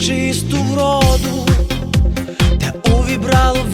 Чисту вроду, те увібрало вишиття,